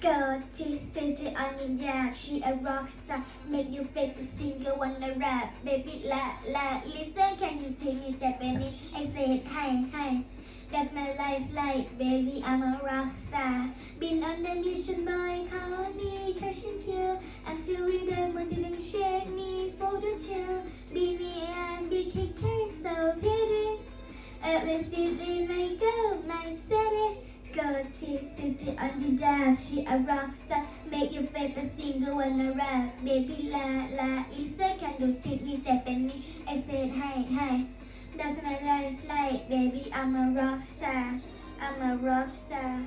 She says it on your yeah, she a rock star. Make you fake the singer, wanna rap. Baby, la la, listen, can you take me Japanese? I said, hi, hi. That's my life, like, baby, I'm a rock star. Been on the mission, boy, call me, cash kill. I'm still with them, but didn't shake me for the chill. BB and BKK, so pretty. Every city, my girl, my city city under death. She a rock star, make your favorite single wanna rap. Baby la la, Lisa can do sit me Japanese. I said hey hey, that's my life like baby. I'm a rock star, I'm a rock star,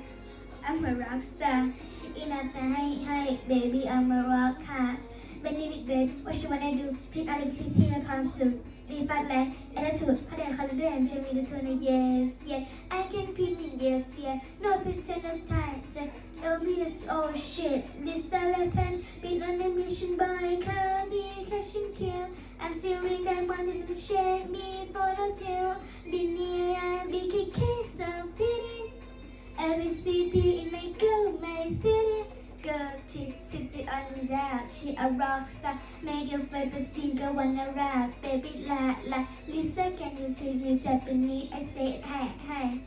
I'm a rock star. Inata hey hey, baby I'm a rock star. Benny with Grace, what she wanna do? Pick out the city and concert. Leave fat like attitude, how the it. I'm me the turn yes, yeah, I can pin yes yeah no pixel no time just tell me that oh shit this elephant been on a mission by Kanye cash and kill I'm stealing that money to shake me for the two near BKK so pity. Every city in my girl, my city. Girl, to city on the rap. She a rock star. Make your favorite single wanna rap. Baby, la la. Lisa, can you see me Japanese? I say, hey, hi.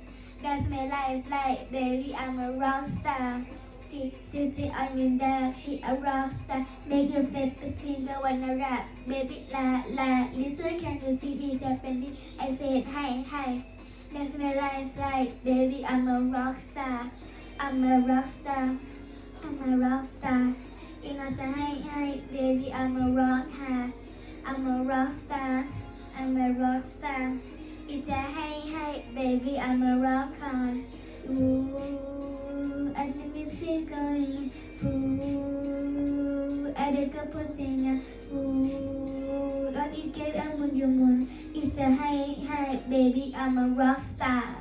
That's my life, like baby, I'm a rock star. Sitting on your deck, she a rock star. Make your favorite single wanna rap. Baby, la la, listen, can you see me Japanese? I said hi, hi. That's my life, like baby, I'm a rock star. I'm a rock star. I'm a rock star. In a hi, hi, baby, I'm a rock star. I'm a rock star. I'm a rock star. It's a hey hey baby, I'm a rocker. Ooh, and the music going. Ooh, and the couple singer. Ooh, don't you get up on your moon. It's a hey hey baby, I'm a rock star.